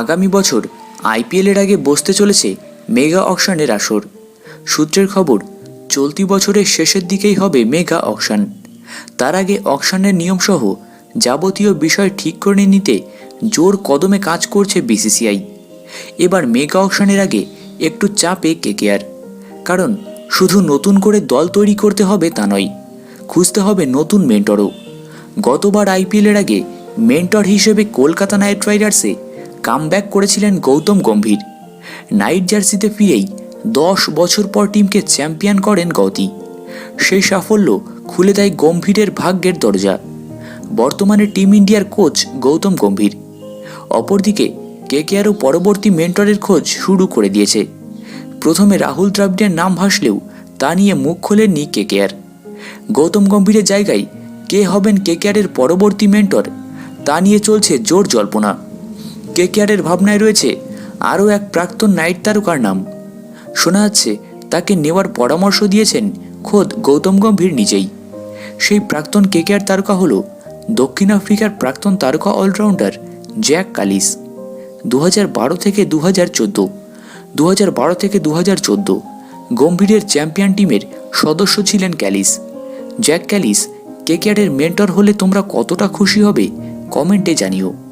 আগামী বছর আইপিএলের আগে বসতে চলেছে মেগা অকশনের আসর। সূত্রের খবর, চলতি বছরের শেষের দিকেই হবে মেগা অকশন। তার আগে অকশনের নিয়মসহ যাবতীয় বিষয় ঠিক করে নিতে জোর কদমে কাজ করছে বিসিসিআই। এবার মেগা অকশনের আগে একটু চাপে কেকেআর। কারণ, শুধু নতুন করে দল তৈরি করতে হবে তা নয়, খুঁজতে হবে নতুন মেন্টরও। গতবার আইপিএলের আগে মেন্টর হিসেবে কলকাতা নাইট রাইডার্সে কামব্যাক করেছিলেন গৌতম গম্ভীর। নাইট জার্সিতে ফিরেই দশ বছর পর টিমকে চ্যাম্পিয়ন করেন গৌতী সেই সাফল্য খুলে দেয় গম্ভীরের ভাগ্যের দরজা। বর্তমানে টিম ইন্ডিয়ার কোচ গৌতম গম্ভীর। অপরদিকে কেকেআরও পরবর্তী মেন্টরের খোঁজ শুরু করে দিয়েছে। প্রথমে রাহুল দ্রাবিড়ের নাম ভাসলেও তা নিয়ে মুখ খোলেননি কেকেআর। গৌতম গম্ভীরের জায়গায় কে হবেন কেকেআরের পরবর্তী মেন্টর তা নিয়ে চলছে জোর জল্পনা। কেকেআরের ভাবনায় রয়েছে? আরও এক প্রাক্তন নাইট তারকার নাম। শোনা যাচ্ছে, তাকে নেওয়ার পরামর্শ দিয়েছেন খোদ গৌতম গম্ভীর নিজেই। সেই প্রাক্তন কেকেআর তারকা হল দক্ষিণ আফ্রিকার প্রাক্তন তারকা অলরাউন্ডার জ্যাক কালিস। দু বারো থেকে দু হাজার চোদ্দ। দু বারো থেকে দু হাজার চোদ্দ গম্ভীরের চ্যাম্পিয়ন টিমের সদস্য ছিলেন ক্যালিস। জ্যাক ক্যালিস কেকেআরের মেন্টর হলে তোমরা কতটা খুশি হবে কমেন্টে জানিও।